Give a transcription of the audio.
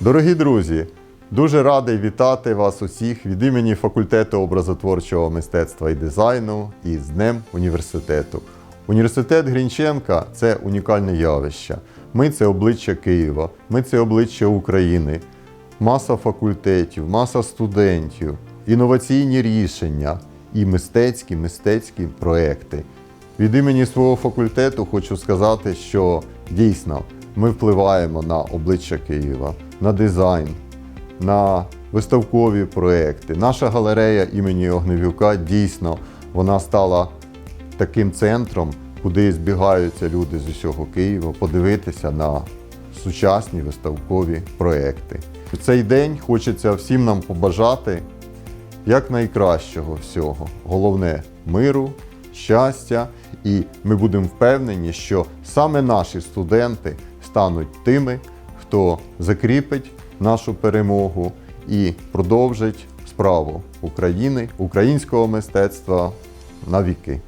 Дорогі друзі, дуже радий вітати вас усіх від імені факультету образотворчого мистецтва і дизайну і з Днем університету. Університет Грінченка це унікальне явище. Ми це обличчя Києва, ми це обличчя України, маса факультетів, маса студентів, інноваційні рішення і мистецькі мистецькі проекти. Від імені свого факультету хочу сказати, що дійсно ми впливаємо на обличчя Києва, на дизайн, на виставкові проекти. Наша галерея імені Огневюка дійсно вона стала таким центром, куди збігаються люди з усього Києва подивитися на сучасні виставкові проекти. У цей день хочеться всім нам побажати як найкращого всього. Головне миру, щастя, і ми будемо впевнені, що саме наші студенти стануть тими, хто закріпить нашу перемогу і продовжить справу України, українського мистецтва на віки.